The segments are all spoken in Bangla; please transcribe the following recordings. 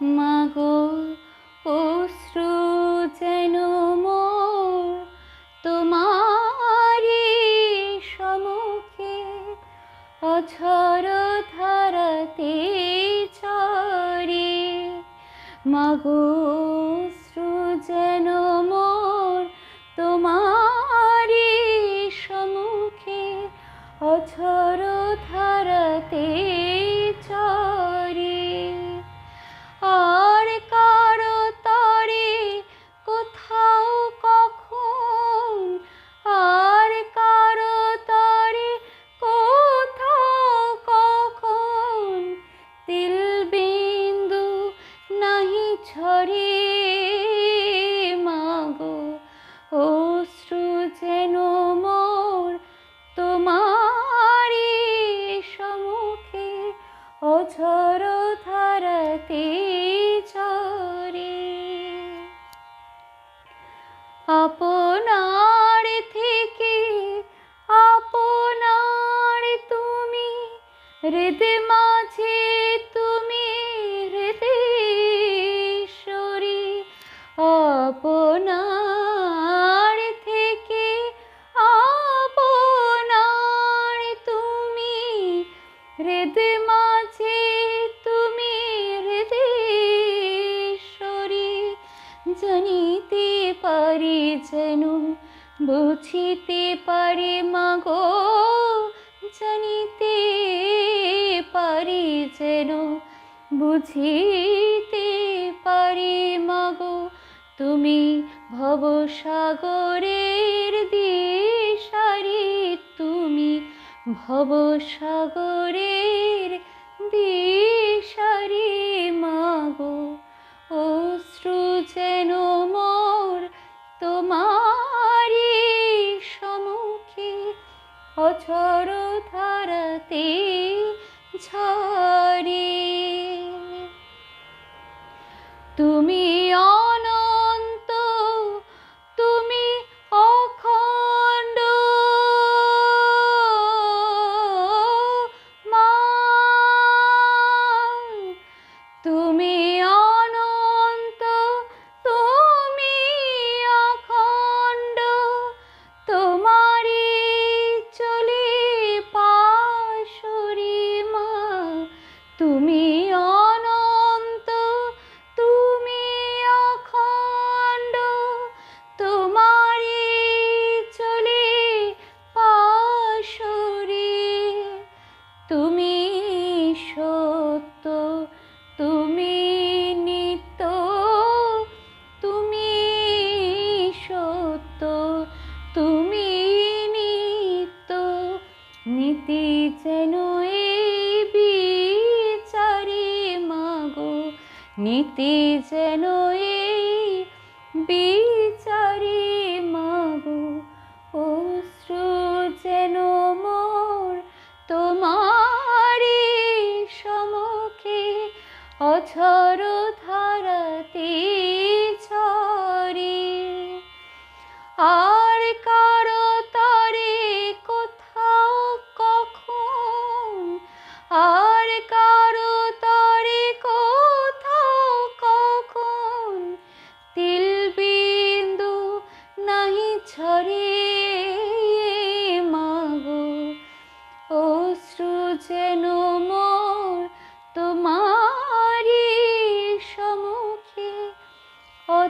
মাগো অশ্রু যেন মোর তোমারি সমুখে অঝর ধারাতে চরে মাগো অশ্রু যেন হৃদে মাঝে তুমি হৃদেশ্বরী আপনার থেকে আপনার তুমি হৃদে মাঝে তুমি হৃদেশ্বরী জানিতে পারি যেন, বুঝিতে পারি মাগো, জানিতে পারি যেন বুঝিতে পারি মাগো, তুমি ভবসাগরের দিশারি, তুমি ভবসাগরের দিশারি মাগো। অশ্রু যেন মোর তোমারি সমুখে অঝর ধারাতে ঝরে তুমি অনন্ত নীতি যেন এই বিচারে মাগো। নীতি যেন এই বিচারে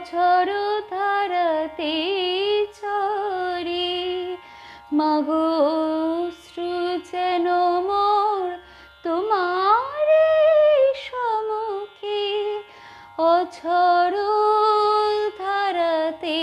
অঝর ধারাতে ছড়ি মাগো অশ্রু যেন মোর তোমার সমুখে অঝর ধারাতে